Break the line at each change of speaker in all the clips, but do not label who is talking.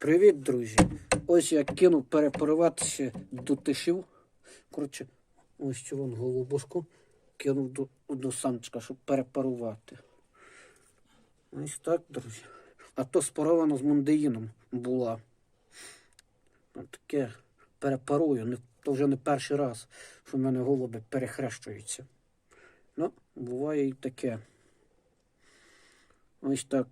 Привіт, друзі! Ось я кинув перепаруватися до тишів. Коротше, ось цю вон голубушку кинув до, до самчика, щоб перепарувати. Ось так, друзі. А то спаровано з мундеїном була. От таке перепарую. Не, то вже не перший раз, що в мене голуби перехрещуються. Ну, буває і таке. Ось так.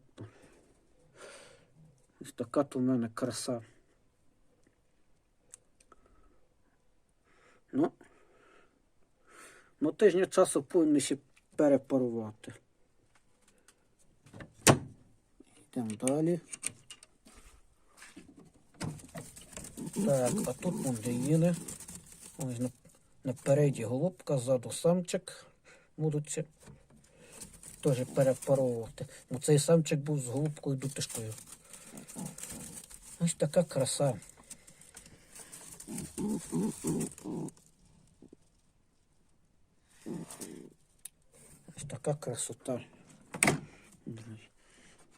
Ось така то в мене краса. Ну, ну тижня часу повинні ще перепарувати. Йдемо далі. Так, а тут мундеїни. Ось на, напереді голубка, ззаду самчик будуть теж перепаровувати. Бо цей самчик був з голубкою дутишкою. Ось така краса. Ось така красота.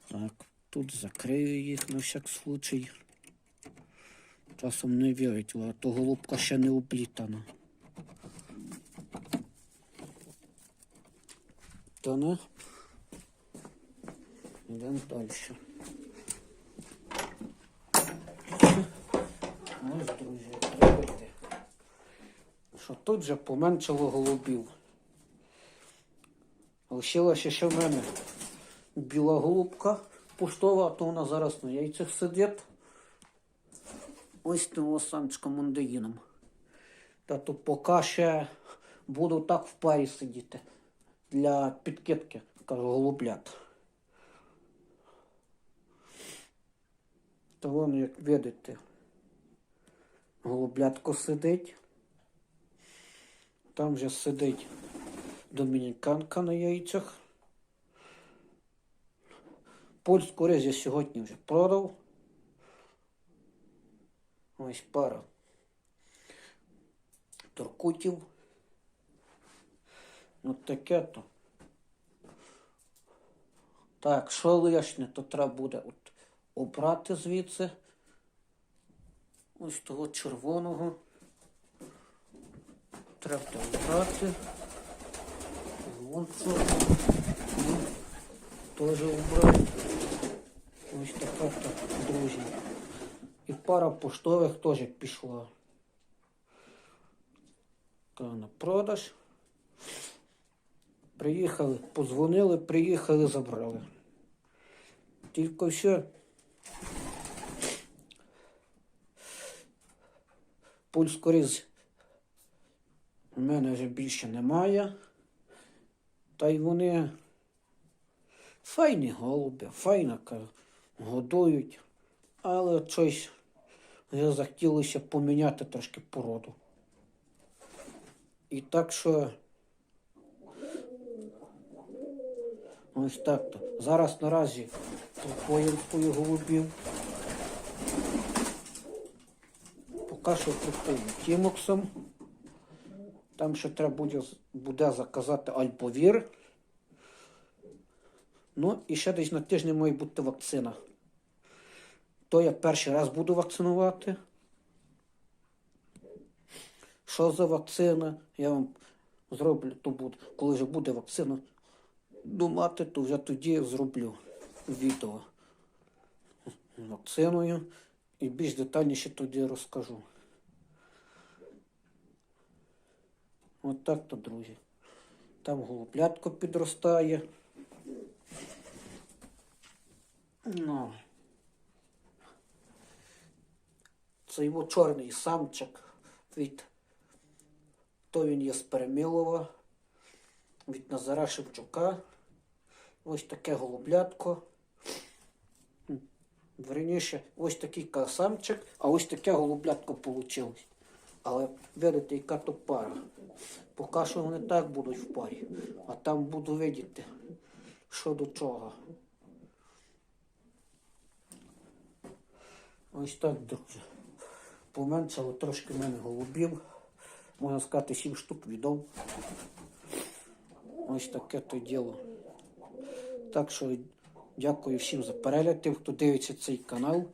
Так, тут закрию їх на всяк случай. Часом не вірить, а то голубка ще не облітана. Та не. Йдемо далі. Ось, друзі, привити. Що тут вже поменшало голубів. Лишилася ще в мене біла голубка поштова, то вона зараз на яйцях сидить. Ось того самчика. Та то поки ще буду так в парі сидіти для підкидки, кажу, голублят. То вон, як видите, голублятко сидить. Там вже сидить домініканка на яйцях. Польську рез я сьогодні вже продав. Ось пара туркутів. От таке то. Так, що лишнє, то треба буде от обрати звідси. Ось того червоного. Треба обрати. Вон цього. Теж обрати. Ось така то, друзі. І пара поштових теж пішла. Та на продаж. Приїхали, позвонили, приїхали, забрали. Тільки все. Пульскоріз у мене вже більше немає. Та й вони файні голуби, файно годують. Але щось вже захотілося поміняти трошки породу. І так що ось так то. Зараз наразі припоїв голубів. Поки що припою тімоксом. Там ще треба буде, буде заказати альповір. Ну і ще десь на тиждень має бути вакцина. То я перший раз буду вакцинувати. Що за вакцина? Я вам зроблю, то буде, коли вже буде вакцина думати, то вже тоді зроблю відео вакциною і більш детальніше тоді розкажу. От так то, друзі. Там голублятко підростає. Ну. Це його чорний самчик від то він є з Перемілова, від Назара Шевчука. Ось таке голублятко. Верніше, ось такий ка- самчик, а ось таке голублятко вийшло. Але видите, яка то пара. Поки що вони так будуть в парі, а там буду видіти, що до чого. Ось так, друзі. Поменшало трошки мене голубів. Можна сказати, 7 штук віддав. Ось таке то діло. Так що дякую всім за перегляд, хто дивиться цей канал.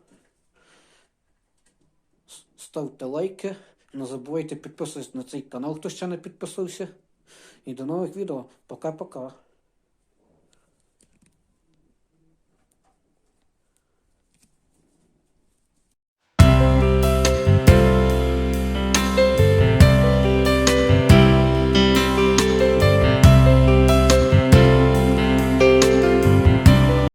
ставте лайки, не забувайте підписуватись на цей канал, хто ще не підписався. І до нових відео. Пока-пока.